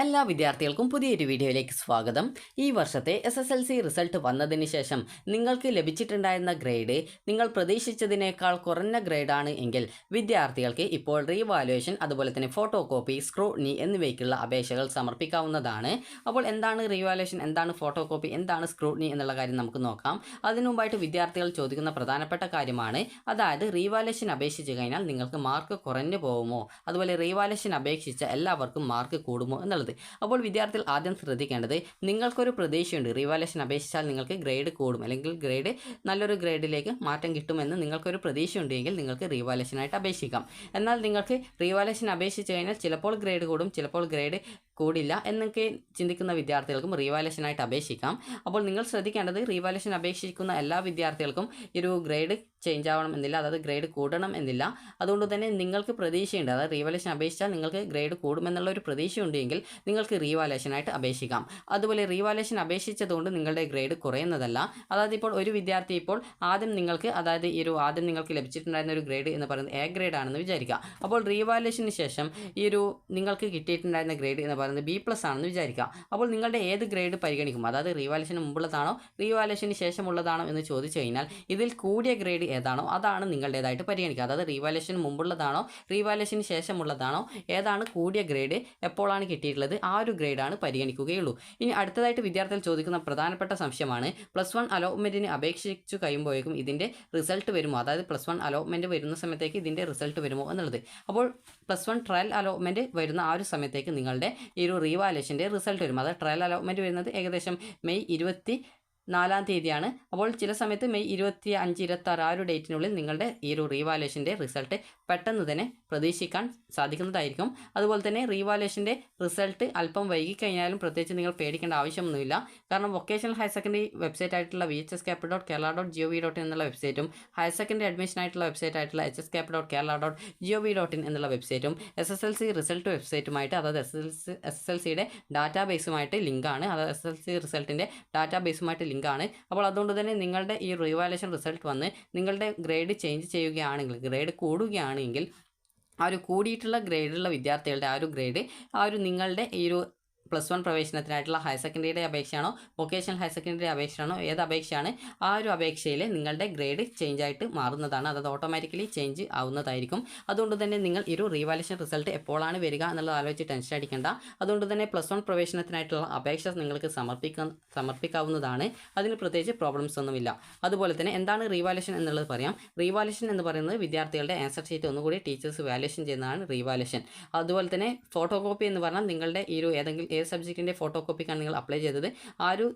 എല്ലാ വിദ്യാർത്ഥികൾക്കും പുതിയൊരു വീഡിയോയിലേക്ക് സ്വാഗതം. ഈ വർഷത്തെ S S L C result വന്നതിന് ശേഷം നിങ്ങൾക്ക് ലഭിച്ചിട്ടുണ്ടായിരുന്ന ഗ്രേഡ് നിങ്ങൾ പ്രതീക്ഷിച്ചതിനേക്കാൾ കുറഞ്ഞ ഗ്രേഡാണ് എങ്കിൽ വിദ്യാർത്ഥികൾക്ക് ഇപ്പോൾ റീവാലുവേഷൻ അതുപോലെ തന്നെ ഫോട്ടോ കോപ്പി സ്ക്രൂട്നി എന്നിവയ്ക്കുള്ള അപേക്ഷകൾ സമർപ്പിക്കാവുന്നതാണ്. അപ്പോൾ എന്താണ് റീവാലുവേഷൻ എന്താണ് ഫോട്ടോ കോപ്പി എന്താണ് സ്ക്രൂട്നി എന്നുള്ള കാര്യം നമുക്ക് നോക്കാം. അതിനു മുമ്പായിട്ട് വിദ്യാർത്ഥികൾ ചോദിക്കുന്ന പ്രധാനപ്പെട്ട കാര്യമാണ്. അതായത് റീവാലുവേഷൻ അപേക്ഷിച്ച് കഴിഞ്ഞാൽ നിങ്ങൾക്ക് മാർക്ക് കുറഞ്ഞു പോകുമോ? അതുപോലെ റീവാലുവേഷൻ അപേക്ഷിച്ച എല്ലാവർക്കും മാർക്ക് കൂടുമോ എന്നുള്ളത്. അപ്പോൾ വിദ്യാർത്ഥികൾ ആദ്യം ശ്രദ്ധിക്കേണ്ടത് നിങ്ങൾക്കൊരു പ്രതീക്ഷയുണ്ട്. റിവാലേഷൻ അപേക്ഷിച്ചാൽ നിങ്ങൾക്ക് ഗ്രേഡ് കൂടും. അല്ലെങ്കിൽ ഗ്രേഡ് നല്ലൊരു ഗ്രേഡിലേക്ക് മാറ്റം കിട്ടുമെന്ന് നിങ്ങൾക്കൊരു പ്രതീക്ഷയുണ്ടെങ്കിൽ നിങ്ങൾക്ക് റിവാലേഷനായിട്ട് അപേക്ഷിക്കാം. എന്നാൽ നിങ്ങൾക്ക് റിവാലേഷൻ അപേക്ഷിച്ച് കഴിഞ്ഞാൽ ചിലപ്പോൾ ഗ്രേഡ് കൂടും. ചിലപ്പോൾ ഗ്രേഡ് കൂടില്ല എന്നൊക്കെ ചിന്തിക്കുന്ന വിദ്യാർത്ഥികൾക്കും റീവാലേഷനായിട്ട് അപേക്ഷിക്കാം. അപ്പോൾ നിങ്ങൾ ശ്രദ്ധിക്കേണ്ടത് റീവാലേഷൻ അപേക്ഷിക്കുന്ന എല്ലാ വിദ്യാർത്ഥികൾക്കും ഈ ഒരു ഗ്രേഡ് ചേഞ്ച് ആവണം എന്നില്ല അതായത് ഗ്രേഡ് കൂടണം എന്നില്ല. അതുകൊണ്ട് തന്നെ നിങ്ങൾക്ക് പ്രതീക്ഷയുണ്ട്. അതായത് റീവാലേഷൻ അപേക്ഷിച്ചാൽ നിങ്ങൾക്ക് ഗ്രേഡ് കൂടുമെന്നുള്ള ഒരു പ്രതീക്ഷയുണ്ടെങ്കിൽ നിങ്ങൾക്ക് റീവാലേഷനായിട്ട് അപേക്ഷിക്കാം. അതുപോലെ റീവാലേഷൻ അപേക്ഷിച്ചതുകൊണ്ട് നിങ്ങളുടെ ഗ്രേഡ് കുറയുന്നതല്ല. അതായത് ഇപ്പോൾ ഒരു വിദ്യാർത്ഥി ഇപ്പോൾ ആദ്യം നിങ്ങൾക്ക് അതായത് ഈ ഒരു ആദ്യം നിങ്ങൾക്ക് ലഭിച്ചിട്ടുണ്ടായിരുന്ന ഒരു ഗ്രേഡ് എന്ന് പറയുന്നത് എ ഗ്രേഡ് ആണെന്ന് വിചാരിക്കുക. അപ്പോൾ റീവാലേഷന് ശേഷം ഈ ഒരു നിങ്ങൾക്ക് കിട്ടിയിട്ടുണ്ടായിരുന്ന ഗ്രേഡ് എന്ന് പറയുന്നത് ബി പ്ലസ് ആണെന്ന് വിചാരിക്കുക അപ്പോൾ നിങ്ങളുടെ ഏത് ഗ്രേഡ് പരിഗണിക്കും? അതായത് റീവാലേഷന് മുമ്പുള്ളതാണോ? റീവാലേഷന് ശേഷമുള്ളതാണോ എന്ന് ചോദിച്ചു കഴിഞ്ഞാൽ ഇതിൽ കൂടിയ ഗ്രേഡ് ഏതാണോ അതാണ് നിങ്ങളുടേതായിട്ട് പരിഗണിക്കുക. അതായത് റീവാലേഷന് മുമ്പുള്ളതാണോ? റീവാലേഷന് ശേഷമുള്ളതാണോ? ഏതാണ് കൂടിയ ഗ്രേഡ് എപ്പോഴാണ് കിട്ടിയിട്ടുള്ളത്? ആ ഒരു ഗ്രേഡാണ് പരിഗണിക്കുകയുള്ളൂ. ഇനി അടുത്തതായിട്ട് വിദ്യാർത്ഥികൾ ചോദിക്കുന്ന പ്രധാനപ്പെട്ട സംശയമാണ്. പ്ലസ് വൺ അലോട്ട്മെന്റിന് അപേക്ഷിച്ചു കഴിയുമ്പോഴേക്കും ഇതിന്റെ റിസൾട്ട് വരുമോ? അതായത് പ്ലസ് വൺ അലോട്ട്മെന്റ് വരുന്ന സമയത്തേക്ക് ഇതിന്റെ റിസൾട്ട് വരുമോ എന്നുള്ളത്. അപ്പോൾ പ്ലസ് വൺ ട്രയൽ അലോട്ട്മെന്റ് വരുന്ന ആ ഒരു സമയത്തേക്ക് നിങ്ങളുടെ ഈ ഒരു റീവാലുവേഷന്റെ റിസൾട്ട് വരും അത് ട്രയൽ അലോട്ട്മെന്റ് വരുന്നത് ഏകദേശം മെയ് ഇരുപത്തി നാലാം തീയതിയാണ്. അപ്പോൾ ചില സമയത്ത് മെയ് ഇരുപത്തി അഞ്ച് ഇരുപത്തി ആറ് ആ ഒരു ഡേറ്റിനുള്ളിൽ നിങ്ങളുടെ ഈ ഒരു റീവാലുവേഷന്റെ റിസൾട്ട് പെട്ടെന്ന് തന്നെ പ്രതീക്ഷിക്കാൻ സാധിക്കുന്നതായിരിക്കും. അതുപോലെ തന്നെ റീവാലുവേഷന്റെ റിസൾട്ട് അല്പം വൈകി കഴിഞ്ഞാലും പ്രത്യേകിച്ച് നിങ്ങൾ പേടിക്കേണ്ട ആവശ്യമൊന്നുമില്ല. കാരണം വൊക്കേഷണൽ ഹയർ സെക്കൻഡറി വെബ്സൈറ്റ് ആയിട്ടുള്ള V H S cap dot Kerala dot G O V dot in എന്നുള്ള വെബ്സൈറ്റും ഹയർ സെക്കൻഡറി അഡ്മിഷൻ ആയിട്ടുള്ള വെബ്സൈറ്റ് ആയിട്ടുള്ള H S cap dot Kerala dot G O V dot in എന്നുള്ള വെബ്സൈറ്റും S S L C result വെബ്സൈറ്റുമായിട്ട് അതായത് S S S L സിയുടെ data ബേസുമായിട്ട് ലിങ്കാണ്. അതായത് എസ് എൽ സി റിസൾട്ടിന്റെ ഡാറ്റാ ബേസുമായിട്ട് ലിങ്കാണ് അപ്പോൾ അതുകൊണ്ട് തന്നെ നിങ്ങളുടെ ഈ റിവാലേഷൻ റിസൾട്ട് വന്ന് നിങ്ങളുടെ ഗ്രേഡ് ചേഞ്ച് ചെയ്യുകയാണെങ്കിൽ ഗ്രേഡ് കൂടുകയാണെങ്കിൽ ആ ഒരു കൂടിയിട്ടുള്ള ഗ്രേഡുള്ള വിദ്യാർത്ഥികളുടെ ആ ഒരു ഗ്രേഡ് ആ ഒരു നിങ്ങളുടെ ഈ ഒരു പ്ലസ് വൺ പ്രവേശനത്തിനായിട്ടുള്ള ഹയർ സെക്കൻഡറിയുടെ അപേക്ഷയാണോ വൊക്കേഷണൽ ഹയർ സെക്കൻഡറി അപേക്ഷയാണോ ഏത് അപേക്ഷയാണ് ആ ഒരു അപേക്ഷയിൽ നിങ്ങളുടെ ഗ്രേഡ് ചേഞ്ച് ആയിട്ട് മാറുന്നതാണ്. അതായത് ഓട്ടോമാറ്റിക്കലി ചേഞ്ച് ആവുന്നതായിരിക്കും. അതുകൊണ്ട് തന്നെ നിങ്ങൾ ഒരു റീവാലേഷൻ റിസൾട്ട് എപ്പോഴാണ് വരിക എന്നുള്ളത് ആലോചിച്ച് ടെൻഷൻ അടിക്കേണ്ട. അതുകൊണ്ട് തന്നെ പ്ലസ് വൺ പ്രവേശനത്തിനായിട്ടുള്ള അപേക്ഷ നിങ്ങൾക്ക് സമർപ്പിക്കാൻ സമർപ്പിക്കാവുന്നതാണ്. അതിന് പ്രത്യേകിച്ച് പ്രോബ്ലംസ് ഒന്നുമില്ല. അതുപോലെ തന്നെ എന്താണ് റീവാലേഷൻ എന്നുള്ളത് പറയാം. റീവാലേഷൻ എന്ന് പറയുന്നത് വിദ്യാർത്ഥികളുടെ ആൻസർ ഷീറ്റ് ഒന്നുകൂടി ടീച്ചേഴ്സ് വാലേഷൻ ചെയ്യുന്നതാണ് റീവാലേഷൻ അതുപോലെ തന്നെ ഫോട്ടോ കോപ്പി എന്ന് പറഞ്ഞാൽ നിങ്ങളുടെ ഈ ഒരു ഏതെങ്കിലും ഏത് സബ്ജക്റ്റിന്റെ ഫോട്ടോ കോപ്പിക്കാണ് നിങ്ങൾ അപ്ലൈ ചെയ്തത്? ആ ഒരു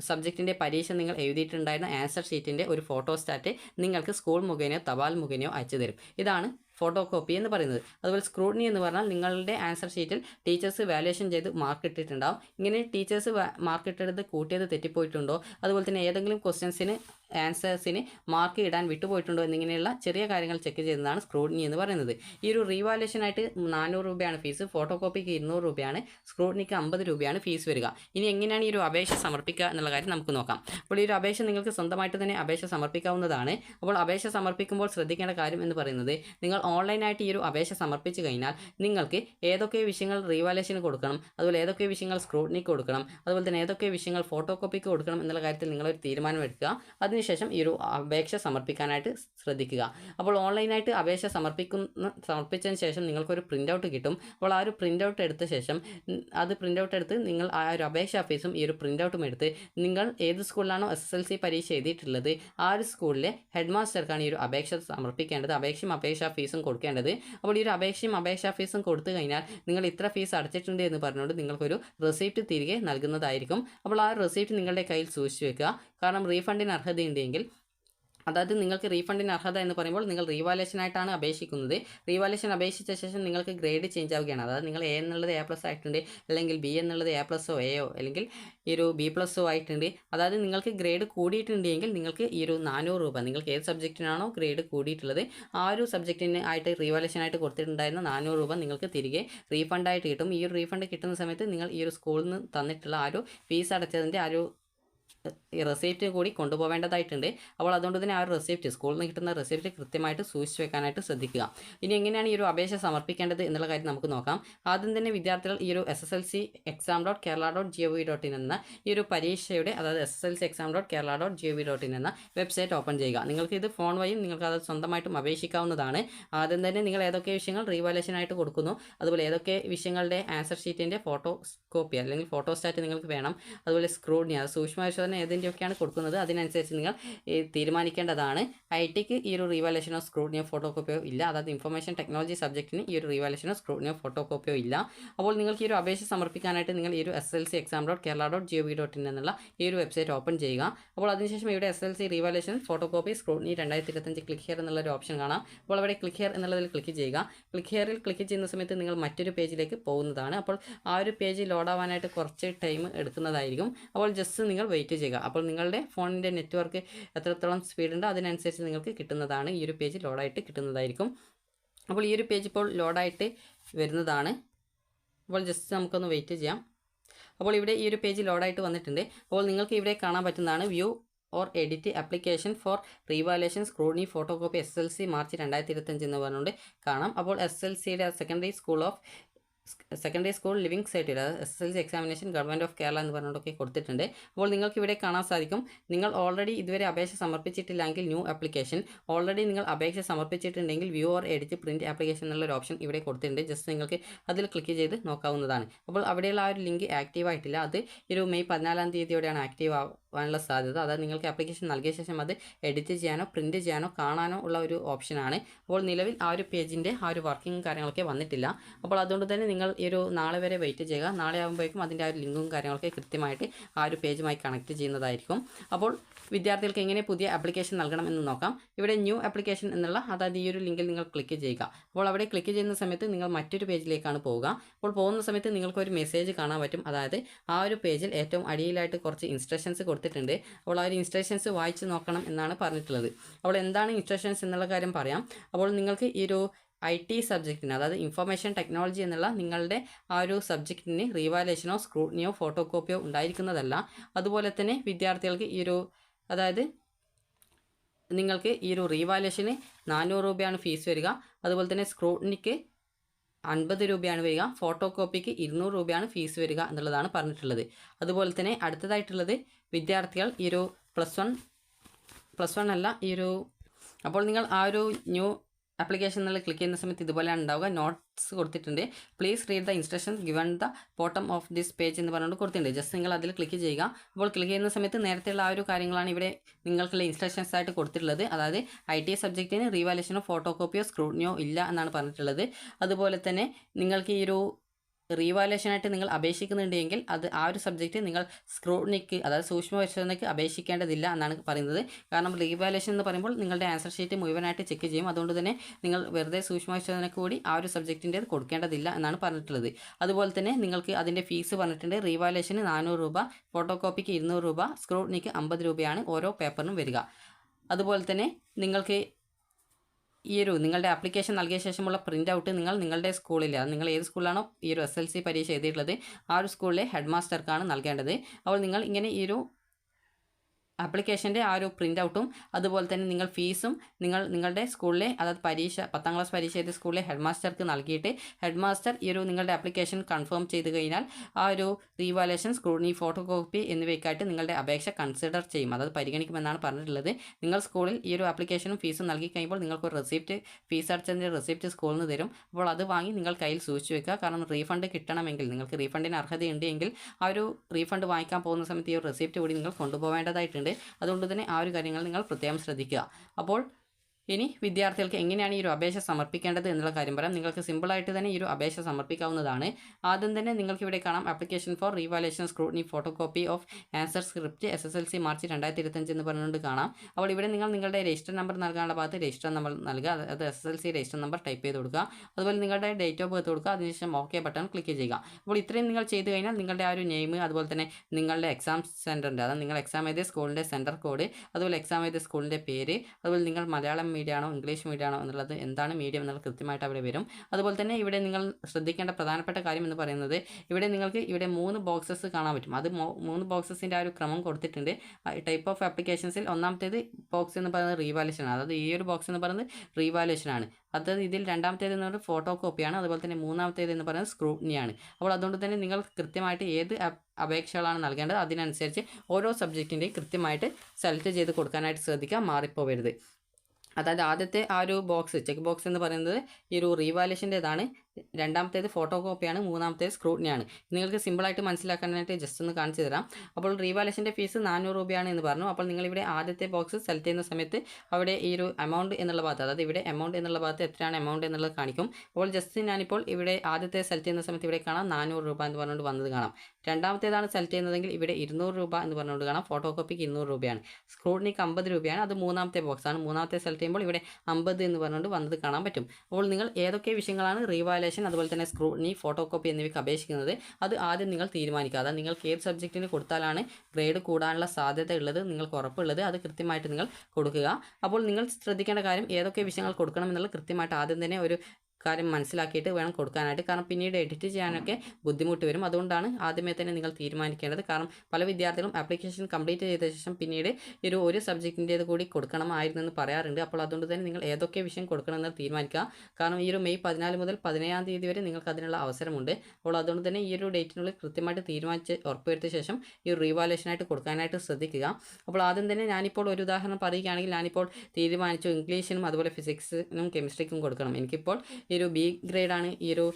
സബ്ജക്റ്റിന്റെ പരീക്ഷ നിങ്ങൾ എഴുതിയിട്ടുണ്ടായിരുന്ന ആൻസർ ഷീറ്റിന്റെ ഒരു ഫോട്ടോസ്റ്റാറ്റ് നിങ്ങൾക്ക് സ്കൂൾ മുഖേനയോ തപാൽ മുഖേനയോ അയച്ചു തരും. ഇതാണ് ഫോട്ടോ കോപ്പി എന്ന് പറയുന്നത്. അതുപോലെ സ്ക്രൂട്ടിനി എന്ന് പറഞ്ഞാൽ നിങ്ങളുടെ ആൻസർ ഷീറ്റിൽ ടീച്ചേഴ്സ് വാലുവേഷൻ ചെയ്ത് മാർക്ക് ഇട്ടിട്ടുണ്ടാവും. ഇങ്ങനെ ടീച്ചേഴ്സ് മാർക്ക് ഇട്ടെടുത്ത് കൂട്ടിയത് തെറ്റിപ്പോയിട്ടുണ്ടോ? അതുപോലെ തന്നെ ഏതെങ്കിലും ക്വസ്റ്റ്യൻസിന് ആൻസേഴ്സിന് മാർക്ക് ഇടാൻ വിട്ടുപോയിട്ടുണ്ടോ എന്നിങ്ങനെയുള്ള ചെറിയ കാര്യങ്ങൾ ചെക്ക് ചെയ്യുന്നതാണ് സ്ക്രൂട്ടിനി എന്ന് പറയുന്നത്. ഈ ഒരു റീവാലുവേഷനായിട്ട് നാനൂറ് രൂപയാണ് ഫീസ് ഫോട്ടോ കോപ്പിക്ക് ഇരുന്നൂറ് രൂപയാണ് സ്ക്രൂട്ടിനിക്ക് അമ്പത് രൂപയാണ് ഫീസ് വരിക. ഇനി എങ്ങനെയാണ് ഈ ഒരു അപേക്ഷ സമർപ്പിക്കുക എന്നുള്ള കാര്യം നമുക്ക് നോക്കാം. അപ്പോൾ ഈ ഒരു അപേക്ഷ നിങ്ങൾക്ക് സ്വന്തമായിട്ട് തന്നെ അപേക്ഷ സമർപ്പിക്കാവുന്നതാണ്. അപ്പോൾ അപേക്ഷ സമർപ്പിക്കുമ്പോൾ ശ്രദ്ധിക്കേണ്ട കാര്യം എന്ന് പറയുന്നത് നിങ്ങൾ ഓൺലൈനായിട്ട് ഈ ഒരു അപേക്ഷ സമർപ്പിച്ചു കഴിഞ്ഞാൽ നിങ്ങൾക്ക് ഏതൊക്കെ വിഷയങ്ങൾ റീവാലുവേഷന് കൊടുക്കണം അതുപോലെ ഏതൊക്കെ വിഷയങ്ങൾ സ്ക്രൂട്ടിനിക്ക് കൊടുക്കണം അതുപോലെ തന്നെ ഏതൊക്കെ വിഷയങ്ങൾ ഫോട്ടോ കോപ്പിക്ക് കൊടുക്കണം എന്നുള്ള കാര്യത്തിൽ നിങ്ങളൊരു തീരുമാനം എടുക്കുക. അതിനുശേഷം ഈ ഒരു അപേക്ഷ സമർപ്പിക്കാനായിട്ട് ശ്രദ്ധിക്കുക. അപ്പോൾ ഓൺലൈനായിട്ട് അപേക്ഷ സമർപ്പിക്കുന്ന സമർപ്പിച്ചതിന് ശേഷം നിങ്ങൾക്കൊരു പ്രിന്റ് ഔട്ട് കിട്ടും. അപ്പോൾ ആ ഒരു പ്രിന്റ് ഔട്ട് എടുത്ത ശേഷം അത് പ്രിന്റ് ഔട്ട് എടുത്ത് നിങ്ങൾ ആ ഒരു അപേക്ഷ ഫീസും ഈ ഒരു പ്രിന്റ് ഔട്ടും എടുത്ത് നിങ്ങൾ ഏത് സ്കൂളിലാണോ എസ് എസ് എൽ സി പരീക്ഷ എഴുതിയിട്ടുള്ളത് ആ ഒരു സ്കൂളിലെ ഹെഡ് മാസ്റ്റർക്കാണ് ഈ ഒരു അപേക്ഷ സമർപ്പിക്കേണ്ടത്. അപേക്ഷയും അപേക്ഷാ ഫീസും കൊടുക്കേണ്ടത്. അപ്പോൾ ഈ ഒരു അപേക്ഷയും അപേക്ഷാ ഫീസും കൊടുത്തു കഴിഞ്ഞാൽ നിങ്ങൾ ഇത്ര ഫീസ് അടച്ചിട്ടുണ്ട് എന്ന് പറഞ്ഞുകൊണ്ട് നിങ്ങൾക്കൊരു റെസിപ്റ്റ് തിരികെ നൽകുന്നതായിരിക്കും. അപ്പോൾ ആ റെസിപ്റ്റ് നിങ്ങളുടെ കയ്യിൽ സൂക്ഷിച്ചു വെക്കുക. കാരണം റീഫണ്ടിന് അർഹതയുണ്ടെങ്കിൽ അതായത് നിങ്ങൾക്ക് റീഫണ്ടിന് അർഹത എന്ന് പറയുമ്പോൾ നിങ്ങൾ റീവാലേഷനായിട്ടാണ് അപേക്ഷിക്കുന്നത്. റീവാലേഷൻ അപേക്ഷിച്ച ശേഷം നിങ്ങൾക്ക് ഗ്രേഡ് ചേഞ്ച് ആവുകയാണ്. അതായത് നിങ്ങൾ എ എന്നുള്ളത് എ പ്ലസ് ആയിട്ടുണ്ട് അല്ലെങ്കിൽ ബി എന്നുള്ളത് എ പ്ലസോ എയോ അല്ലെങ്കിൽ ഈ ഒരു ബി പ്ലസോ ആയിട്ടുണ്ട്. അതായത് നിങ്ങൾക്ക് ഗ്രേഡ് കൂടിയിട്ടുണ്ടെങ്കിൽ നിങ്ങൾക്ക് ഈ ഒരു നാനൂറ് രൂപ നിങ്ങൾക്ക് ഏത് സബ്ജക്റ്റിനാണോ ഗ്രേഡ് കൂടിയിട്ടുള്ളത് ആ ഒരു സബ്ജക്റ്റിന് ആയിട്ട് റീവാലേഷനായിട്ട് കൊടുത്തിട്ടുണ്ടായിരുന്ന നാനൂറ് രൂപ നിങ്ങൾക്ക് തിരികെ റീഫണ്ടായിട്ട് കിട്ടും. ഈ ഒരു റീഫണ്ട് കിട്ടുന്ന സമയത്ത് നിങ്ങൾ ഈ ഒരു സ്കൂളിൽ നിന്ന് തന്നിട്ടുള്ള ആ ഒരു ഫീസ് അടച്ചതിന്റെ ആ ഒരു ഈ റെസിപ്റ്റ് കൂടി കൊണ്ടുപോകേണ്ടതായിട്ടുണ്ട് അപ്പോൾ അതുകൊണ്ട് തന്നെ ആ ഒരു റെസിപ്റ്റ് സ്കൂളിൽ നിന്ന് കിട്ടുന്ന റെസിപ്റ്റ് കൃത്യമായിട്ട് സൂക്ഷിച്ച് വെക്കാനായിട്ട് ശ്രദ്ധിക്കുക. ഇനി എങ്ങനെയാണ് ഈ ഒരു അപേക്ഷ സമർപ്പിക്കേണ്ടത് എന്നുള്ള കാര്യം നമുക്ക് നോക്കാം. ആദ്യം തന്നെ വിദ്യാർത്ഥികൾ ഈ ഒരു S S L C exam dot Kerala dot G O V dot in എന്ന ഈ ഒരു പരീക്ഷയുടെ അതായത് S S L C exam dot Kerala dot G O V dot in എന്ന വെബ്സൈറ്റ് ഓപ്പൺ ചെയ്യുക. നിങ്ങൾക്ക് ഇത് ഫോൺ വഴിയും നിങ്ങൾക്ക് അത് സ്വന്തമായിട്ടും അപേക്ഷിക്കാവുന്നതാണ്. ആദ്യം തന്നെ നിങ്ങൾ ഏതൊക്കെ വിഷയങ്ങൾ റീവാലേഷൻ ആയിട്ട് കൊടുക്കുന്നു അതുപോലെ ഏതൊക്കെ വിഷയങ്ങളുടെ ആൻസർ ഷീറ്റിന്റെ ഫോട്ടോ കോപ്പി അല്ലെങ്കിൽ ഫോട്ടോസ്റ്റാറ്റ് നിങ്ങൾക്ക് വേണം അതുപോലെ സ്ക്രൂഡിനി അത് സൂക്ഷ്മ ഏതിന്റെയൊക്കെയാണ് കൊടുക്കുന്നത്. അതിനനുസരിച്ച് നിങ്ങൾ തീരുമാനിക്കേണ്ടതാണ്. ഐ ടിക്ക് ഈ ഒരു റീവാലേഷനോ സ്ക്രൂഡിനോ ഫോട്ടോ കോപ്പിയോ ഇല്ല. അതായത് ഇൻഫർമേഷൻ ടെക്നോളജി സബ്ജക്റ്റിന് ഈ ഒരു റീവാലേഷനോ സ്ക്രൂഡിനോ ഫോട്ടോ കോപ്പിയോ ഇല്ല. അപ്പോൾ നിങ്ങൾക്ക് ഈ ഒരു അപേക്ഷ സമർപ്പിക്കാനായിട്ട് നിങ്ങൾ ഈ ഒരു S L C exam dot Kerala dot G O V dot in എന്നുള്ള ഈ ഒരു വെബ്സൈറ്റ് ഓപ്പൺ ചെയ്യുക. അപ്പോൾ അതിനുശേഷം ഇവിടെ S L C revaluation photo copy scrutiny രണ്ടായിരത്തി ഇരുപത്തഞ്ച് ക്ലിക്ക് ഹിയർ എന്നുള്ള ഒരു ഓപ്ഷൻ കാണാം. അപ്പോൾ അവിടെ ക്ലിക്ക് ഹിയർ എന്നുള്ളതിൽ ക്ലിക്ക് ചെയ്യുക. ക്ലിക്ക് ഹിയറിൽ ക്ലിക്ക് ചെയ്യുന്ന സമയത്ത് നിങ്ങൾ മറ്റൊരു പേജിലേക്ക് പോകുന്നതാണ്. അപ്പോൾ ആ ഒരു പേജ് ലോഡാവാനായിട്ട് കുറച്ച് ടൈം എടുക്കുന്നതായിരിക്കും. അപ്പോൾ ജസ്റ്റ് നിങ്ങൾ വെയിറ്റ് ചെയ്യുക. അപ്പോൾ നിങ്ങളുടെ ഫോണിന്റെ നെറ്റ്വർക്ക് എത്രത്തോളം സ്പീഡ് ഉണ്ടോ അതിനനുസരിച്ച് നിങ്ങൾക്ക് കിട്ടുന്നതാണ് ഈ ഒരു പേജ് ലോഡായിട്ട് കിട്ടുന്നതായിരിക്കും. അപ്പോൾ ഈ ഒരു പേജ് ഇപ്പോൾ ലോഡായിട്ട് വരുന്നതാണ്. അപ്പോൾ ജസ്റ്റ് നമുക്കൊന്ന് വെയിറ്റ് ചെയ്യാം. അപ്പോൾ ഇവിടെ ഈ ഒരു പേജ് ലോഡായിട്ട് വന്നിട്ടുണ്ട്. അപ്പോൾ നിങ്ങൾക്ക് ഇവിടെ കാണാൻ പറ്റുന്നതാണ് view or edit application for revaluation scrutiny photo copy S L C March രണ്ടായിരത്തി ഇരുപത്തഞ്ച് എന്ന് പറഞ്ഞുകൊണ്ട് കാണാം. അപ്പോൾ എസ് എൽ സിയുടെ secondary school of secondary school leaving സൈറ്റിൽ അതായത് S S L C examination government of Kerala എന്ന് പറഞ്ഞുകൊണ്ടൊക്കെ കൊടുത്തിട്ടുണ്ട്. അപ്പോൾ നിങ്ങൾക്ക് ഇവിടെ കാണാൻ സാധിക്കും. നിങ്ങൾ ഓൾറെഡി ഇതുവരെ അപേക്ഷ സമർപ്പിച്ചിട്ടില്ലെങ്കിൽ ന്യൂ ആപ്ലിക്കേഷൻ ഓൾറെഡി നിങ്ങൾ അപേക്ഷ സമർപ്പിച്ചിട്ടുണ്ടെങ്കിൽ view or edit print application എന്നുള്ള ഒരു ഓപ്ഷൻ ഇവിടെ കൊടുത്തിട്ടുണ്ട്. ജസ്റ്റ് നിങ്ങൾക്ക് അതിൽ ക്ലിക്ക് ചെയ്ത് നോക്കാവുന്നതാണ്. അപ്പോൾ അവിടെയുള്ള ആ ഒരു ലിങ്ക് ആക്റ്റീവ് ആയിട്ടില്ല. അത് ഒരു മെയ് പതിനാലാം തീയതിയോടെയാണ് ആക്റ്റീവ് ആവാനുള്ള സാധ്യത. അതായത് നിങ്ങൾക്ക് ആപ്ലിക്കേഷൻ നൽകിയ ശേഷം അത് എഡിറ്റ് ചെയ്യാനോ പ്രിന്റ് ചെയ്യാനോ കാണാനോ ഉള്ള ഒരു ഓപ്ഷനാണ് അപ്പോൾ നിലവിൽ ആ ഒരു പേജിന്റെ ആ ഒരു വർക്കിംഗ് കാര്യങ്ങളൊക്കെ വന്നിട്ടില്ല. അപ്പോൾ അതുകൊണ്ട് തന്നെ നിങ്ങൾ ഈ ഒരു നാളെ വരെ വെയിറ്റ് ചെയ്യുക. നാളെ ആകുമ്പോഴേക്കും അതിന്റെ ആ ഒരു ലിങ്കും കാര്യങ്ങളൊക്കെ കൃത്യമായിട്ട് ആ ഒരു പേജുമായി കണക്ട് ചെയ്യുന്നതായിരിക്കും. അപ്പോൾ വിദ്യാർത്ഥികൾക്ക് എങ്ങനെ പുതിയ ആപ്ലിക്കേഷൻ നൽകണം എന്ന് നോക്കാം. ഇവിടെ ന്യൂ ആപ്ലിക്കേഷൻ എന്നുള്ള അതായത് ഈ ഒരു ലിങ്കിൽ നിങ്ങൾ ക്ലിക്ക് ചെയ്യുക. അപ്പോൾ അവിടെ ക്ലിക്ക് ചെയ്യുന്ന സമയത്ത് നിങ്ങൾ മറ്റൊരു പേജിലേക്കാണ് പോവുക. അപ്പോൾ പോകുന്ന സമയത്ത് നിങ്ങൾക്ക് ഒരു മെസ്സേജ് കാണാൻ പറ്റും. അതായത് ആ ഒരു പേജിൽ ഏറ്റവും അടിയിലായിട്ട് കുറച്ച് ഇൻസ്ട്രക്ഷൻസ് കൊടുത്തിട്ടുണ്ട്. അപ്പോൾ ആ ഒരു ഇൻസ്ട്രക്ഷൻസ് വായിച്ച് നോക്കണം എന്നാണ് പറഞ്ഞിട്ടുള്ളത്. അപ്പോൾ എന്താണ് ഇൻസ്ട്രക്ഷൻസ് എന്നുള്ള കാര്യം പറയാം. അപ്പോൾ നിങ്ങൾക്ക് ഈ ഒരു ഐ ടി സബ്ജക്റ്റിന് അതായത് ഇൻഫർമേഷൻ ടെക്നോളജി എന്നുള്ള നിങ്ങളുടെ ആ ഒരു സബ്ജക്റ്റിന് റീവാലേഷനോ സ്ക്രൂട്ടിനിയോ ഫോട്ടോ കോപ്പിയോ ഉണ്ടായിരിക്കുന്നതല്ല. അതുപോലെ തന്നെ വിദ്യാർത്ഥികൾക്ക് ഈ ഒരു അതായത് നിങ്ങൾക്ക് ഈ ഒരു റീവാലേഷന് നാനൂറ് രൂപയാണ് ഫീസ് വരിക. അതുപോലെ തന്നെ സ്ക്രൂട്ടിനിക്ക് അൻപത് രൂപയാണ് വരിക. ഫോട്ടോ കോപ്പിക്ക് ഇരുന്നൂറ് രൂപയാണ് ഫീസ് വരിക എന്നുള്ളതാണ് പറഞ്ഞിട്ടുള്ളത്. അതുപോലെ തന്നെ അടുത്തതായിട്ടുള്ളത് വിദ്യാർത്ഥികൾ ഈ ഒരു പ്ലസ് വൺ പ്ലസ് വൺ അല്ല ഈ ഒരു അപ്പോൾ നിങ്ങൾ ആ ഒരു ന്യൂ ആപ്ലിക്കേഷൻ എന്നുള്ള ക്ലിക്ക് ചെയ്യുന്ന സമയത്ത് ഇതുപോലെയാണ് ഉണ്ടാവുക. നോട്ട്സ് കൊടുത്തിട്ടുണ്ട്. Please read the instruction given the bottom of this page എന്ന് പറഞ്ഞുകൊണ്ട് കൊടുത്തിട്ടുണ്ട്. ജസ്റ്റ് നിങ്ങൾ അതിൽ ക്ലിക്ക് ചെയ്യുക. അപ്പോൾ ക്ലിക്ക് ചെയ്യുന്ന സമയത്ത് നേരത്തെയുള്ള ആ ഒരു കാര്യങ്ങളാണ് ഇവിടെ നിങ്ങൾക്കുള്ള ഇൻസ്ട്രക്ഷൻസ് ആയിട്ട് കൊടുത്തിട്ടുള്ളത്. അതായത് ഐ ടി സബ്ജക്റ്റിന് റീവാലേഷനോ ഫോട്ടോ കോപ്പിയോ സ്ക്രൂട്ടിനിയോ ഇല്ല എന്നാണ് പറഞ്ഞിട്ടുള്ളത്. അതുപോലെ തന്നെ നിങ്ങൾക്ക് ഈ ഒരു റീവാലേഷനായിട്ട് നിങ്ങൾ അപേക്ഷിക്കുന്നുണ്ടെങ്കിൽ അത് ആ ഒരു സബ്ജക്റ്റ് നിങ്ങൾ സ്ക്രൂട്ടിനിക്ക് അതായത് സൂക്ഷ്മ പരിശോധനയ്ക്ക് അപേക്ഷിക്കേണ്ടതില്ല എന്നാണ് പറയുന്നത്. കാരണം റീവാലുവേഷൻ എന്ന് പറയുമ്പോൾ നിങ്ങളുടെ ആൻസർ ഷീറ്റ് മുഴുവനായിട്ട് ചെക്ക് ചെയ്യും. അതുകൊണ്ട് തന്നെ നിങ്ങൾ വെറുതെ സൂക്ഷ്മ പരിശോധനയ്ക്ക് കൂടി ആ ഒരു സബ്ജക്റ്റിന്റെ കൊടുക്കേണ്ടതില്ല എന്നാണ് പറഞ്ഞിട്ടുള്ളത്. അതുപോലെ തന്നെ നിങ്ങൾക്ക് അതിന്റെ ഫീസ് പറഞ്ഞിട്ടുണ്ട്. റീവാലുവേഷന് നാനൂറ് രൂപ ഫോട്ടോ കോപ്പിക്ക് ഇരുന്നൂറ് രൂപ സ്ക്രൂട്ടിനിക്ക് അമ്പത് രൂപയാണ് ഓരോ പേപ്പറിനും വരിക. അതുപോലെ തന്നെ നിങ്ങൾക്ക് ഈ ഒരു നിങ്ങളുടെ ആപ്ലിക്കേഷൻ നൽകിയ ശേഷമുള്ള പ്രിന്റ് ഔട്ട് നിങ്ങൾ നിങ്ങളുടെ സ്കൂളിൽ നിങ്ങൾ ഏത് സ്കൂളിലാണോ ഈ ഒരു എസ് എൽ സി പരീക്ഷ എഴുതിയിട്ടുള്ളത് ആ ഒരു സ്കൂളിലെ ഹെഡ് മാസ്റ്റർക്കാണ് നൽകേണ്ടത്. അപ്പോൾ നിങ്ങൾ ഇങ്ങനെ ഈ ഒരു ആപ്ലിക്കേഷന്റെ ആ ഒരു പ്രിന്റ് ഔട്ടും അതുപോലെ തന്നെ നിങ്ങൾ ഫീസും നിങ്ങൾ നിങ്ങളുടെ സ്കൂളിലെ അതായത് പരീക്ഷ പത്താം ക്ലാസ് പരീക്ഷ എഴുതിയ സ്കൂളിലെ ഹെഡ് മാസ്റ്റർക്ക് നൽകിയിട്ട് ഹെഡ് മാസ്റ്റർ ഈ ഒരു നിങ്ങളുടെ ആപ്ലിക്കേഷൻ കൺഫേം ചെയ്ത് കഴിഞ്ഞാൽ ആ ഒരു റീവാലേഷൻ സ്ക്രൂട്ടിനി ഫോട്ടോ കോപ്പി എന്നിവയ്ക്കായിട്ട് നിങ്ങളുടെ അപേക്ഷ കൺസിഡർ ചെയ്യും. അതായത് പരിഗണിക്കുമെന്നാണ് പറഞ്ഞിട്ടുള്ളത്. നിങ്ങൾ സ്കൂളിൽ ഈ ഒരു ആപ്ലിക്കേഷനും ഫീസും നൽകി കഴിയുമ്പോൾ നിങ്ങൾക്ക് ഒരു റെസിപ്റ്റ് ഫീസ് അടച്ചതിന്റെ റെസിപ്റ്റ് സ്കൂളിൽ നിന്ന് തരും. അപ്പോൾ അത് വാങ്ങി നിങ്ങൾ കയ്യിൽ സൂക്ഷിച്ച് വെക്കുക. കാരണം റീഫണ്ട് കിട്ടണമെങ്കിൽ നിങ്ങൾക്ക് റീഫണ്ടിന് അർഹതയുണ്ടെങ്കിൽ ആ ഒരു റീഫണ്ട് വാങ്ങിക്കാൻ പോകുന്ന സമയത്ത് ഈ ഒരു റെസിപ്റ്റ് കൂടി നിങ്ങൾ കൊണ്ടുപോകേണ്ടതായിട്ടുണ്ട്. അതുകൊണ്ട് തന്നെ ആ ഒരു കാര്യങ്ങൾ നിങ്ങൾ പ്രത്യേകം ശ്രദ്ധിക്കുക. അപ്പോൾ ഇനി വിദ്യാർത്ഥികൾക്ക് എങ്ങനെയാണ് ഈ ഒരു അപേക്ഷ സമർപ്പിക്കേണ്ടത് എന്നുള്ള കാര്യം പറയാം. നിങ്ങൾക്ക് സിമ്പിളായിട്ട് തന്നെ ഈ ഒരു അപേക്ഷ സമർപ്പിക്കാവുന്നതാണ്. ആദ്യം തന്നെ നിങ്ങൾക്ക് ഇവിടെ കാണാം application for revaluation scrutiny photo copy of answer script S S L C March രണ്ടായിരത്തി ഇരുപത്തഞ്ച് എന്ന് പറഞ്ഞുകൊണ്ട് കാണാം. അപ്പോൾ ഇവിടെ നിങ്ങൾ നിങ്ങളുടെ രജിസ്റ്റർ നമ്പർ നൽകാനുള്ള ഭാഗത്ത് രജിസ്റ്റർ നമ്പർ നൽകുക. അത് S S L C register number type ചെയ്ത് കൊടുക്കുക. അതുപോലെ നിങ്ങളുടെ ഡേറ്റ് ഓഫ് ബർത്ത് കൊടുക്കുക. അതിനുശേഷം ഓക്കെ ബട്ടൺ ക്ലിക്ക് ചെയ്യുക. അപ്പോൾ ഇത്രയും നിങ്ങൾ ചെയ്ത് കഴിഞ്ഞാൽ നിങ്ങളുടെ ആ ഒരു നെയിം അതുപോലെ തന്നെ നിങ്ങളുടെ എക്സാം സെന്ററിന്റെ അതായത് നിങ്ങൾ എക്സാം എഴുതിയ സ്കൂളിന്റെ സെന്റർ കോഡ് അതുപോലെ എക്സാം എഴുതിയ സ്കൂളിന്റെ പേര് അതുപോലെ നിങ്ങൾ മലയാളം മീഡിയം ആണോ ഇംഗ്ലീഷ് മീഡിയം ആണോ എന്നുള്ളത് എന്താണ് മീഡിയം എന്നുള്ളത് കൃത്യമായിട്ട് അവിടെ വരും. അതുപോലെ തന്നെ ഇവിടെ നിങ്ങൾ ശ്രദ്ധിക്കേണ്ട പ്രധാനപ്പെട്ട കാര്യം എന്ന് പറയുന്നത് ഇവിടെ നിങ്ങൾക്ക് ഇവിടെ മൂന്ന് ബോക്സസ് കാണാൻ പറ്റും. അത് മൂന്ന് ബോക്സസിന്റെ ആ ഒരു ക്രമം കൊടുത്തിട്ടുണ്ട്. ടൈപ്പ് ഓഫ് ആപ്ലിക്കേഷൻസിൽ ഒന്നാമത്തേത് ബോക്സ് എന്ന് പറയുന്നത് റീവാലുവേഷൻ ആണ്. അതായത് ഈ ഒരു ബോക്സ് എന്ന് പറയുന്നത് റീവാലുവേഷൻ ആണ്. അതായത് ഇതിൽ രണ്ടാമത്തേത് എന്ന് പറയുന്നത് ഫോട്ടോ കോപ്പിയാണ് അതുപോലെ തന്നെ മൂന്നാമത്തേത് എന്ന് പറയുന്നത് സ്ക്രൂട്ടിനിയാണ് അപ്പോൾ അതുകൊണ്ട് തന്നെ നിങ്ങൾ കൃത്യമായിട്ട് ഏത് അപ്- അപേക്ഷകളാണ് നൽകേണ്ടത് അതിനനുസരിച്ച് ഓരോ സബ്ജക്റ്റിന്റെയും കൃത്യമായിട്ട് സെലക്ട് ചെയ്ത് കൊടുക്കാനായിട്ട് ശ്രദ്ധിക്കുക മാറിപ്പോവരുത്. അതായത് ആദ്യത്തെ ആ ഒരു ബോക്സ് ചെക്ക് ബോക്സ് എന്ന് പറയുന്നത് ഈ ഒരു റീവാലേഷന്റേതാണ് രണ്ടാമത്തേത് ഫോട്ടോ കോപ്പിയാണ് മൂന്നാമത്തേത് സ്ക്രൂട്ടിനിയാണ് നിങ്ങൾക്ക് സിമ്പിളായിട്ട് മനസ്സിലാക്കാനായിട്ട് ജസ്റ്റ് ഒന്ന് കാണിച്ചു തരാം. അപ്പോൾ റീവാലേഷന്റെ ഫീസ് നാനൂറ് രൂപയാണ് എന്ന് പറഞ്ഞു. അപ്പോൾ നിങ്ങളിവിടെ ആദ്യത്തെ ബോക്സ് സെലക്ട് ചെയ്യുന്ന സമയത്ത് അവിടെ ഈ ഒരു എമൗണ്ട് എന്നുള്ള ഭാഗത്ത് അതായത് ഇവിടെ എമൗണ്ട് എന്നുള്ള ഭാഗത്ത് എത്രയാണ് എമൗണ്ട് എന്നുള്ളത് കാണിക്കും. അപ്പോൾ ജസ്റ്റ് ഞാനിപ്പോൾ ഇവിടെ ആദ്യത്തെ സെലക്ട് ചെയ്യുന്ന സമയത്ത് ഇവിടെ കാണാം നാനൂറ് രൂപ എന്ന് പറഞ്ഞുകൊണ്ട് വന്നത് കാണാം. രണ്ടാമത്തേതാണ് സെലക്ട് ചെയ്യുന്നതെങ്കിൽ ഇവിടെ ഇരുന്നൂറ് രൂപ എന്ന് പറഞ്ഞുകൊണ്ട് കാണാം. ഫോട്ടോ കോപ്പിക്ക് ഇരുന്നൂറ് രൂപയാണ്. സ്ക്രൂട്ടിനിക്ക് അമ്പത് രൂപയാണ്. അത് മൂന്നാമത്തെ ബോക്സാണ് മൂന്നാമത്തെ സെലക്ട് ചെയ്യുമ്പോൾ ഇവിടെ അമ്പത് എന്ന് പറഞ്ഞുകൊണ്ട് വന്നത് കാണാൻ പറ്റും. അപ്പോൾ നിങ്ങൾ ഏതൊക്കെ വിഷയങ്ങളാണ് റീവാലേഷൻ അതുപോലെ തന്നെ സ്ക്രൂട്ടിനി ഫോട്ടോ കോപ്പി എന്നിവയ്ക്ക് അപേക്ഷിക്കുന്നത് അത് ആദ്യം നിങ്ങൾ തീരുമാനിക്കുക. നിങ്ങൾക്ക് ഏത് സബ്ജക്റ്റിന് കൊടുത്താലാണ് ഗ്രേഡ് കൂടാനുള്ള സാധ്യത ഉള്ളത് നിങ്ങൾക്ക് ഉറപ്പുള്ളത് അത് കൃത്യമായിട്ട് നിങ്ങൾ കൊടുക്കുക. അപ്പോൾ നിങ്ങൾ ശ്രദ്ധിക്കേണ്ട കാര്യം ഏതൊക്കെ വിഷയങ്ങൾ കൊടുക്കണം എന്നുള്ളത് കൃത്യമായിട്ട് ആദ്യം തന്നെ ഒരു കാര്യം മനസ്സിലാക്കിയിട്ട് വേണം കൊടുക്കാനായിട്ട്. കാരണം പിന്നീട് എഡിറ്റ് ചെയ്യാനൊക്കെ ബുദ്ധിമുട്ട് വരും. അതുകൊണ്ടാണ് ആദ്യമേ തന്നെ നിങ്ങൾ തീരുമാനിക്കേണ്ടത്. കാരണം പല വിദ്യാർത്ഥികളും ആപ്ലിക്കേഷൻ കംപ്ലീറ്റ് ചെയ്ത ശേഷം പിന്നീട് ഒരു ഒരു സബ്ജക്റ്റിന്റേത് കൂടി കൊടുക്കണമായിരുന്നു എന്ന് പറയാറുണ്ട്. അപ്പോൾ അതുകൊണ്ട് തന്നെ നിങ്ങൾ ഏതൊക്കെ വിഷയം കൊടുക്കണമെന്ന് തീരുമാനിക്കുക. കാരണം ഈ ഒരു മെയ് പതിനാല് മുതൽ പതിനേഴാം തീയതി വരെ നിങ്ങൾക്ക് അതിനുള്ള അവസരമുണ്ട്. അപ്പോൾ അതുകൊണ്ട് തന്നെ ഈ ഒരു ഡേറ്റിനുള്ളിൽ കൃത്യമായിട്ട് തീരുമാനിച്ച് ഉറപ്പുവരുത്തിയ ശേഷം ഈ ഒരു റീവാലേഷനായിട്ട് കൊടുക്കാനായിട്ട് ശ്രദ്ധിക്കുക. അപ്പോൾ ആദ്യം തന്നെ ഞാനിപ്പോൾ ഒരു ഉദാഹരണം പറയുകയാണെങ്കിൽ ഞാനിപ്പോൾ തീരുമാനിച്ചു ഇംഗ്ലീഷിനും അതുപോലെ ഫിസിക്സിനും കെമിസ്ട്രിക്കും കൊടുക്കണം. എനിക്കിപ്പോൾ ഈ ഒരു ബി ഗ്രേഡാണ് ഈ ഒരു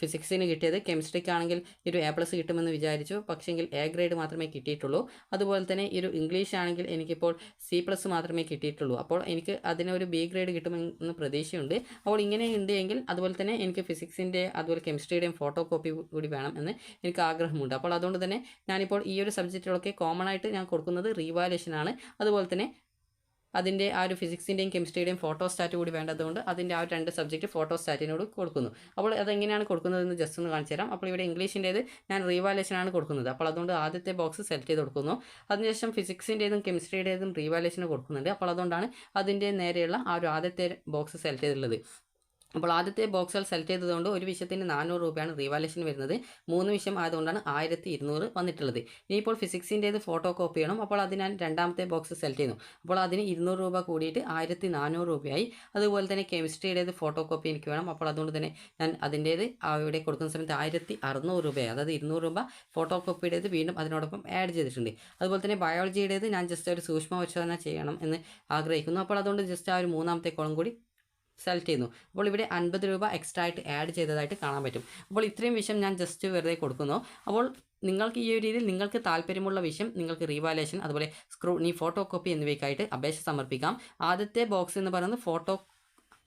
ഫിസിക്സിന് കിട്ടിയത്. കെമിസ്ട്രിക്ക് ആണെങ്കിൽ ഈ ഒരു എ പ്ലസ് കിട്ടുമെന്ന് വിചാരിച്ചു. പക്ഷേങ്കിൽ എ ഗ്രേഡ് മാത്രമേ കിട്ടിയിട്ടുള്ളൂ. അതുപോലെ തന്നെ ഈ ഒരു ഇംഗ്ലീഷ് ആണെങ്കിൽ എനിക്കിപ്പോൾ സി പ്ലസ് മാത്രമേ കിട്ടിയിട്ടുള്ളൂ. അപ്പോൾ എനിക്ക് അതിനൊരു ബി ഗ്രേഡ് കിട്ടുമെന്ന് പ്രതീക്ഷയുണ്ട്. അപ്പോൾ ഇങ്ങനെ ഉണ്ട് എങ്കിൽ അതുപോലെ തന്നെ എനിക്ക് ഫിസിക്സിന്റെ അതുപോലെ കെമിസ്ട്രിയുടെയും ഫോട്ടോ കോപ്പി കൂടി വേണം എന്ന് എനിക്ക് ആഗ്രഹമുണ്ട്. അപ്പോൾ അതുകൊണ്ട് തന്നെ ഞാനിപ്പോൾ ഈ ഒരു സബ്ജക്റ്റുകളൊക്കെ കോമൺ ആയിട്ട് ഞാൻ കൊടുക്കുന്നത് റീവാലേഷനാണ് അതുപോലെ തന്നെ അതിന്റെ ആ ഒരു ഫിസിക്സിന്റെയും കെമിസ്ട്രിയുടെയും ഫോട്ടോ സ്റ്റാറ്റ് കൂടി വേണ്ടതുകൊണ്ട് അതിന്റെ ആ രണ്ട് സബ്ജക്റ്റ് ഫോട്ടോ സ്റ്റാറ്റിനോട് കൊടുക്കുന്നു. അപ്പോൾ അതെങ്ങനെയാണ് കൊടുക്കുന്നതെന്ന് ജസ്റ്റ് ഒന്ന് കാണിച്ചു തരാം. അപ്പോൾ ഇവിടെ ഇംഗ്ലീഷിന്റേത് ഞാൻ റീവാലേഷനാണ് കൊടുക്കുന്നത്. അപ്പോൾ അതുകൊണ്ട് ആദ്യത്തെ ബോക്സ് സെലക്ട് ചെയ്ത് കൊടുക്കുന്നു. അതിനുശേഷം ഫിസിക്സിന്റേതും കെമിസ്ട്രിയുടേതും റീവാലേഷന് കൊടുക്കുന്നുണ്ട്. അപ്പോൾ അതുകൊണ്ടാണ് അതിന്റെ നേരെയുള്ള ആ ഒരു ആദ്യത്തെ ബോക്സ് സെലക്ട് ചെയ്തിട്ടുള്ളത്. അപ്പോൾ ആദ്യത്തെ ബോക്സുകൾ സെലക്ട് ചെയ്തതുകൊണ്ട് ഒരു വിഷയത്തിന് നാനൂറ് രൂപയാണ് റീവാലേഷൻ വരുന്നത്. മൂന്ന് വിഷയം ആയതുകൊണ്ടാണ് ആയിരത്തി ഇരുന്നൂറ് വന്നിട്ടുള്ളത്. ഇനിയിപ്പോൾ ഫിസിക്സിന്റേത് ഫോട്ടോ കോപ്പി ചെയ്യണം. അപ്പോൾ അതിന് ഞാൻ രണ്ടാമത്തെ ബോക്സ് സെലക്ട് ചെയ്യുന്നു. അപ്പോൾ അതിന് ഇരുന്നൂറ് രൂപ കൂടിയിട്ട് ആയിരത്തി നാനൂറ് രൂപയായി. അതുപോലെ തന്നെ കെമിസ്ട്രിയുടേത് ഫോട്ടോ കോപ്പി എനിക്ക് വേണം. അപ്പോൾ അതുകൊണ്ട് തന്നെ ഞാൻ അതിന്റേത് ഇവിടെ കൊടുക്കുന്ന സമയത്ത് ആയിരത്തി അറുന്നൂറ് രൂപയായി. അതായത് ഇരുന്നൂറ് രൂപ ഫോട്ടോ കോപ്പിയുടേത് വീണ്ടും അതിനോടൊപ്പം ആഡ് ചെയ്തിട്ടുണ്ട്. അതുപോലെ തന്നെ ബയോളജിയുടേത് ഞാൻ ജസ്റ്റ് ഒരു സൂക്ഷ്മ പരിശോധന ചെയ്യണം എന്ന് ആഗ്രഹിക്കുന്നു. അപ്പോൾ അതുകൊണ്ട് ജസ്റ്റ് ആ ഒരു മൂന്നാമത്തെ കോളം കൂടി സെലക്ട് ചെയ്യുന്നു. അപ്പോൾ ഇവിടെ അൻപത് രൂപ എക്സ്ട്രാ ആയിട്ട് ആഡ് ചെയ്തതായിട്ട് കാണാൻ പറ്റും. അപ്പോൾ ഇത്രയും വിഷയം ഞാൻ ജസ്റ്റ് വെറുതെ കൊടുക്കുന്നു. അപ്പോൾ നിങ്ങൾക്ക് ഈ ഒരു രീതിയിൽ നിങ്ങൾക്ക് താല്പര്യമുള്ള വിഷയം നിങ്ങൾക്ക് റീവാലേഷൻ അതുപോലെ സ്ക്രൂ നീ ഫോട്ടോ കോപ്പി എന്നിവയ്ക്കായിട്ട് അപേക്ഷ സമർപ്പിക്കാം. ആദ്യത്തെ ബോക്സ് എന്ന് പറയുന്നത് ഫോട്ടോ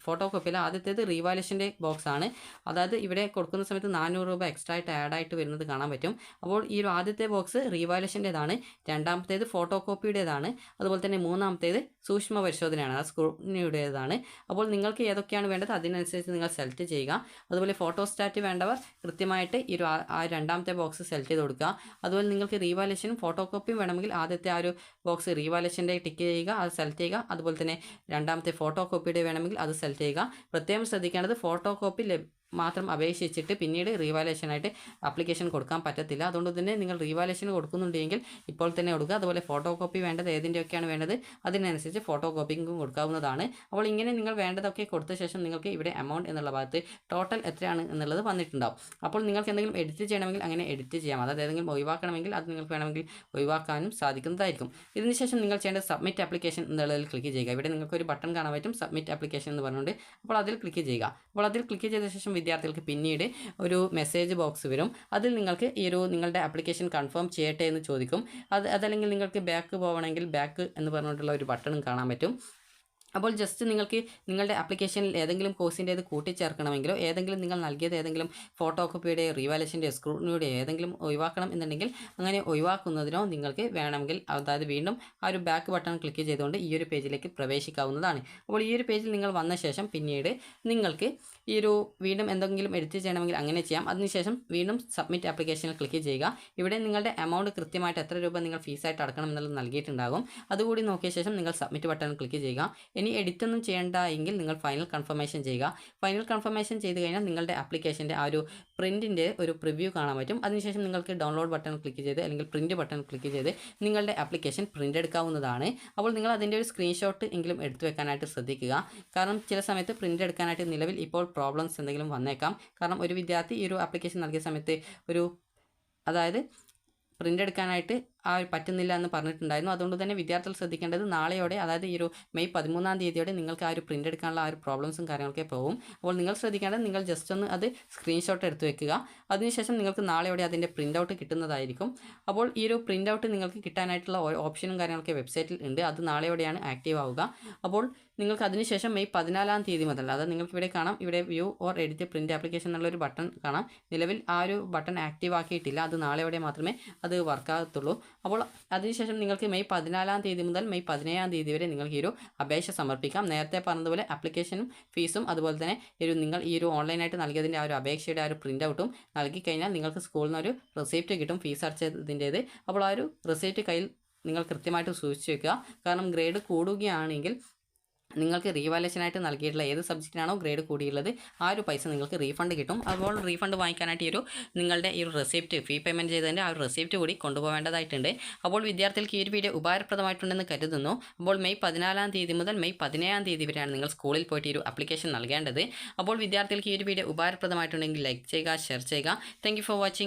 ഫോട്ടോ കോപ്പിയിൽ ആദ്യത്തേത് റീവാലേഷന്റെ ബോക്സ് ആണ് അതായത് ഇവിടെ കൊടുക്കുന്ന സമയത്ത് നാനൂറ് രൂപ എക്സ്ട്രാ ആയിട്ട് ആഡ് ആയിട്ട് വരുന്നത് കാണാൻ പറ്റും. അപ്പോൾ ഈ ഒരു ആദ്യത്തെ ബോക്സ് റീവാലേഷന്റേതാണ്. രണ്ടാമത്തേത് ഫോട്ടോ കോപ്പിയുടേതാണ് അതുപോലെ തന്നെ മൂന്നാമത്തേത് സൂക്ഷ്മ പരിശോധനയാണ്. അത് സ്ക്രൂട്ടിനിയുടേതാണ് അപ്പോൾ നിങ്ങൾക്ക് ഏതൊക്കെയാണ് വേണ്ടത് അതിനനുസരിച്ച് നിങ്ങൾ സെലക്ട് ചെയ്യുക. അതുപോലെ ഫോട്ടോ സ്റ്റാറ്റ് വേണ്ടവർ കൃത്യമായിട്ട് ഈ ഒരു ആ- ആ രണ്ടാമത്തെ ബോക്സ് സെലക്ട് ചെയ്ത് കൊടുക്കുക. അതുപോലെ നിങ്ങൾക്ക് റീവാലേഷനും ഫോട്ടോ കോപ്പിയും വേണമെങ്കിൽ ആദ്യത്തെ ആ ഒരു ബോക്സ് റീവാലേഷന്റെ ടിക്ക് ചെയ്യുക അത് സെലക്ട് ചെയ്യുക. അതുപോലെ തന്നെ രണ്ടാമത്തെ ഫോട്ടോ കോപ്പിയുടെ വേണമെങ്കിൽ അത് സെലക്ട് ചെയ്യുക പ്രത്യേകം ശ്രദ്ധിക്കേണ്ടത് ഫോട്ടോ കോപ്പി മാത്രം അപേക്ഷിച്ചിട്ട് പിന്നീട് റീവാലേഷനായിട്ട് അപ്ലിക്കേഷൻ കൊടുക്കാൻ പറ്റത്തില്ല. അതുകൊണ്ട് തന്നെ നിങ്ങൾ റീവാലേഷൻ കൊടുക്കുന്നുണ്ടെങ്കിൽ ഇപ്പോൾ തന്നെ കൊടുക്കുക. അതുപോലെ ഫോട്ടോ കോപ്പി വേണ്ടത് ഏതിന്റെയൊക്കെയാണ് വേണ്ടത്? അതിനനുസരിച്ച് ഫോട്ടോ കോപ്പിക്കും കൊടുക്കാവുന്നതാണ്. അപ്പോൾ ഇങ്ങനെ നിങ്ങൾ വേണ്ടതൊക്കെ കൊടുത്ത ശേഷം നിങ്ങൾക്ക് ഇവിടെ എമൗണ്ട് എന്നുള്ള ഭാഗത്ത് ടോട്ടൽ എത്രയാണ് എന്നുള്ളത് വന്നിട്ടുണ്ടാവും. അപ്പോൾ നിങ്ങൾക്ക് എന്തെങ്കിലും എഡിറ്റ് ചെയ്യണമെങ്കിൽ അങ്ങനെ എഡിറ്റ് ചെയ്യാം. അതായത് ഏതെങ്കിലും ഒഴിവാക്കണമെങ്കിൽ അത് നിങ്ങൾക്ക് വേണമെങ്കിൽ ഒഴിവാക്കാനും സാധിക്കുന്നതായിരിക്കും. ഇതിനുശേഷം നിങ്ങൾ ചെയ്യേണ്ട സബ്മിറ്റ് ആപ്ലിക്കേഷൻ എന്നുള്ളതിൽ ക്ലിക്ക് ചെയ്യുക. ഇവിടെ നിങ്ങൾക്ക് ഒരു ബട്ടൺ കാണാൻ പറ്റും. സബ്മിറ്റ് ആപ്ലിക്കേഷൻ എന്ന് പറഞ്ഞുകൊണ്ട് അപ്പോൾ അതിൽ ക്ലിക്ക് ചെയ്യുക. അപ്പോൾ അതിൽ ക്ലിക്ക് ചെയ്ത ശേഷം വിദ്യാർത്ഥികൾക്ക് പിന്നീട് ഒരു മെസ്സേജ് ബോക്സ് വരും. അതിൽ നിങ്ങൾക്ക് ഈ ഒരു നിങ്ങളുടെ ആപ്ലിക്കേഷൻ കൺഫേം ചെയ്യട്ടെ എന്ന് ചോദിക്കും. അത് അതല്ലെങ്കിൽ നിങ്ങൾക്ക് ബാക്ക് പോകണമെങ്കിൽ ബാക്ക് എന്ന് പറഞ്ഞിട്ടുള്ള ഒരു ബട്ടണും കാണാൻ പറ്റും. അപ്പോൾ ജസ്റ്റ് നിങ്ങൾക്ക് നിങ്ങളുടെ ആപ്ലിക്കേഷനിൽ ഏതെങ്കിലും കോഴ്സിന്റേത് കൂട്ടിച്ചേർക്കണമെങ്കിലോ ഏതെങ്കിലും നിങ്ങൾ നൽകിയത് ഏതെങ്കിലും ഫോട്ടോ കോപ്പിയുടെ റീവാലേഷന്റെ സ്ക്രൂട്ടിനിയുടെ ഏതെങ്കിലും ഒഴിവാക്കണം എന്നുണ്ടെങ്കിൽ അങ്ങനെ ഒഴിവാക്കുന്നതിനോ നിങ്ങൾക്ക് വേണമെങ്കിൽ അതായത് വീണ്ടും ആ ഒരു ബാക്ക് ബട്ടൺ ക്ലിക്ക് ചെയ്തുകൊണ്ട് ഈ ഒരു പേജിലേക്ക് പ്രവേശിക്കാവുന്നതാണ്. അപ്പോൾ ഈ ഒരു പേജിൽ നിങ്ങൾ വന്ന ശേഷം പിന്നീട് നിങ്ങൾക്ക് ഈ ഒരു വീണ്ടും എന്തെങ്കിലും എഡിറ്റ് ചെയ്യണമെങ്കിൽ അങ്ങനെ ചെയ്യാം. അതിനുശേഷം വീണ്ടും സബ്മിറ്റ് ആപ്ലിക്കേഷനിൽ ക്ലിക്ക് ചെയ്യുക. ഇവിടെ നിങ്ങളുടെ എമൗണ്ട് കൃത്യമായിട്ട് എത്ര രൂപ നിങ്ങൾ ഫീസായിട്ട് അടക്കണം എന്നുള്ളത് നൽകിയിട്ടുണ്ടാകും. അതുകൂടി നോക്കിയ ശേഷം നിങ്ങൾ സബ്മിറ്റ് ബട്ടൺ ക്ലിക്ക് ചെയ്യുക. ഇനി എഡിറ്റ് ഒന്നും ചെയ്യേണ്ട എങ്കിൽ നിങ്ങൾ ഫൈനൽ കൺഫർമേഷൻ ചെയ്യുക. ഫൈനൽ കൺഫർമേഷൻ ചെയ്ത് കഴിഞ്ഞാൽ നിങ്ങളുടെ ആപ്ലിക്കേഷന്റെ ആ ഒരു പ്രിന്റിന്റെ ഒരു പ്രിവ്യൂ കാണാൻ പറ്റും. അതിനുശേഷം നിങ്ങൾക്ക് ഡൗൺലോഡ് ബട്ടൺ ക്ലിക്ക് ചെയ്ത് അല്ലെങ്കിൽ പ്രിന്റ് ബട്ടൺ ക്ലിക്ക് ചെയ്ത് നിങ്ങളുടെ ആപ്ലിക്കേഷൻ പ്രിന്റ് എടുക്കാവുന്നതാണ്. അപ്പോൾ നിങ്ങൾ അതിന്റെ ഒരു സ്ക്രീൻഷോട്ട് എങ്കിലും എടുത്തു വെക്കാനായിട്ട് ശ്രദ്ധിക്കുക. കാരണം ചില സമയത്ത് പ്രിന്റ് എടുക്കാനായിട്ട് നിലവിൽ ഇപ്പോൾ പ്രോബ്ലംസ് എന്തെങ്കിലും വന്നേക്കാം. കാരണം ഒരു വിദ്യാർത്ഥി ഈ ഒരു ആപ്ലിക്കേഷൻ നൽകിയ സമയത്ത് ഒരു അതായത് പ്രിന്റ് എടുക്കാനായിട്ട് ആ പറ്റുന്നില്ല എന്ന് പറഞ്ഞിട്ടുണ്ടായിരുന്നു. അതുകൊണ്ട് തന്നെ വിദ്യാർത്ഥികൾ ശ്രദ്ധിക്കേണ്ടത് നാളെയോടെ അതായത് ഈ ഒരു മെയ് പതിമൂന്നാം തീയതിയോടെ നിങ്ങൾക്ക് ആ ഒരു പ്രിന്റ് എടുക്കാനുള്ള ആ ഒരു പ്രോബ്ലംസും കാര്യങ്ങളൊക്കെ പോകും. അപ്പോൾ നിങ്ങൾ ശ്രദ്ധിക്കേണ്ടത് നിങ്ങൾ ജസ്റ്റ് ഒന്ന് അത് സ്ക്രീൻഷോട്ട് എടുത്ത് വെക്കുക. അതിനുശേഷം നിങ്ങൾക്ക് നാളെയോടെ അതിന്റെ പ്രിന്റ് ഔട്ട് കിട്ടുന്നതായിരിക്കും. അപ്പോൾ ഈ ഒരു പ്രിന്റ് ഔട്ട് നിങ്ങൾക്ക് കിട്ടാനായിട്ടുള്ള ഓപ്ഷനും കാര്യങ്ങളൊക്കെ വെബ്സൈറ്റിൽ ഉണ്ട്. അത് നാളെയോടെയാണ് ആക്റ്റീവ് ആവുക. അപ്പോൾ നിങ്ങൾക്ക് അതിനുശേഷം മെയ് പതിനാലാം തീയതി മുതൽ അതായത് നിങ്ങൾക്ക് ഇവിടെ കാണാം ഇവിടെ view or edit print application എന്നുള്ളൊരു ബട്ടൺ കാണാം. നിലവിൽ ആ ഒരു ബട്ടൺ ആക്റ്റീവ് ആക്കിയിട്ടില്ല. അത് നാളെയോടെ മാത്രമേ അത് വർക്കാകത്തുള്ളൂ അപ്പോൾ അതിനുശേഷം നിങ്ങൾക്ക് മെയ് പതിനാലാം തീയതി മുതൽ മെയ് പതിനേഴാം തീയതി വരെ നിങ്ങൾക്ക് ഈ ഒരു അപേക്ഷ സമർപ്പിക്കാം. നേരത്തെ പറഞ്ഞതുപോലെ അപ്ലിക്കേഷനും ഫീസും അതുപോലെ തന്നെ ഒരു നിങ്ങൾ ഈ ഒരു ഓൺലൈനായിട്ട് നൽകിയതിന്റെ ആ ഒരു അപേക്ഷയുടെ ആ ഒരു പ്രിന്റ് ഔട്ടും നൽകി കഴിഞ്ഞാൽ നിങ്ങൾക്ക് സ്കൂളിൽ നിന്ന് ഒരു റിസീപ്റ്റ് കിട്ടും ഫീസ് അടച്ചതിന്റേത്. അപ്പോൾ ആ ഒരു റിസീപ്റ്റ് കയ്യിൽ നിങ്ങൾ കൃത്യമായിട്ട് സൂക്ഷിച്ച് വെക്കുക. കാരണം ഗ്രേഡ് കൂടുകയാണെങ്കിൽ നിങ്ങൾക്ക് റീവാലേഷനായിട്ട് നൽകിയിട്ടുള്ള ഏത് സബ്ജക്റ്റിനാണോ ഗ്രേഡ് കൂടിയുള്ളത് ആ ഒരു പൈസ നിങ്ങൾക്ക് റീഫണ്ട് കിട്ടും. അപ്പോൾ റീഫണ്ട് വാങ്ങിക്കാനായിട്ട് ഈ ഒരു നിങ്ങളുടെ ഈ ഒരു റെസിപ്റ്റ് ഫീ പേയ്മെന്റ് ചെയ്തതിന്റെ ആ ഒരു റെസിപ്റ്റ് കൂടി കൊണ്ടുപോകേണ്ടതായിട്ടുണ്ട്. അപ്പോൾ വിദ്യാർത്ഥികൾക്ക് ഈ ഒരു വീഡിയോ ഉപകാരപ്രദമായിട്ടുണ്ടെന്ന് കരുതുന്നു. അപ്പോൾ മെയ് പതിനാലാം തീയതി മുതൽ മെയ് പതിനേഴാം തീയതി വരെയാണ് നിങ്ങൾ സ്കൂളിൽ പോയിട്ട് ഈ ഒരു അപ്ലിക്കേഷൻ നൽകേണ്ടത്. അപ്പോൾ വിദ്യാർത്ഥികൾക്ക് ഈ ഒരു വീഡിയോ ഉപകാരപ്രദമായിട്ടുണ്ടെങ്കിൽ ലൈക്ക് ചെയ്യുക ഷെയർ ചെയ്യുക. Thank for watching